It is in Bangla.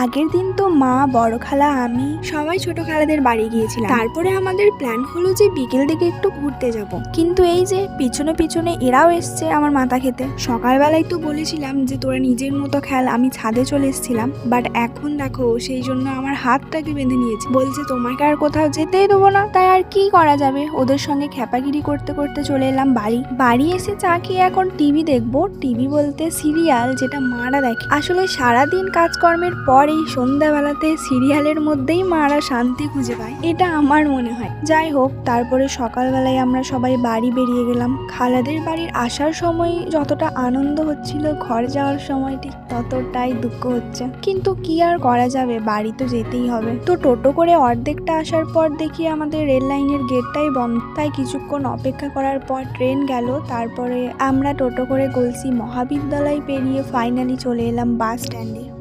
আগের দিন তো মা, বড় খালা, আমি সবাই ছোট খালাদের বাড়ি গিয়েছিলাম। তারপরে আমাদের প্ল্যান হলো যে বিকেল দিকে একটু ঘুরতে যাব। কিন্তু এই যে পিছনে পিছনে এরাও এসছে আমার মাথা খেতে। সকালবেলায় তো বলেছিলাম যে, তোরা নিজের মতো খেল আমি ছাদে চলে এসেছিলাম। বাট এখন দেখো, সেই জন্য আমার হাতটাকে বেঁধে নিয়েছে। বলছে, তোমাকে আর কোথাও যেতেই দেবো না। তাই আর কি করা যাবে? ওদের সঙ্গে খেপাগিরি করতে করতে চলে এলাম বাড়ি। বাড়ি এসে চা খেয়ে এখন টিভি দেখব। টিভি বলতে সিরিয়াল, যেটা মারা দেখে। আসলে সারাদিন কাজকর্মের পর এই সন্ধ্যাবেলাতে সিরিয়ালের মধ্যেই মারা শান্তি খুঁজে পায়। এটা আমার মনে হয়। যাই হোক, তারপরে সকালবেলায় আমরা সবাই বাড়ি বেরিয়ে গেলাম। খালাদের বাড়ির আসার সময় যতটা আনন্দ হচ্ছিল, ঘর যাওয়ার সময় ঠিক ততটাই দুঃখ হচ্ছে। কিন্তু কি আর করা যাবে? বাড়ি তো যেতেই হবে। তো টোটো করে অর্ধেকটা আসার পর দেখি আমাদের রেল লাইনের গেটটাই বন্ধ। তাই কিছুক্ষণ অপেক্ষা করার পর ট্রেন গেল। তারপরে আমরা টোটো করে গলসি মহাবিদ্যালয় পেরিয়ে ফাইনালি চলে এলাম বাস স্ট্যান্ডে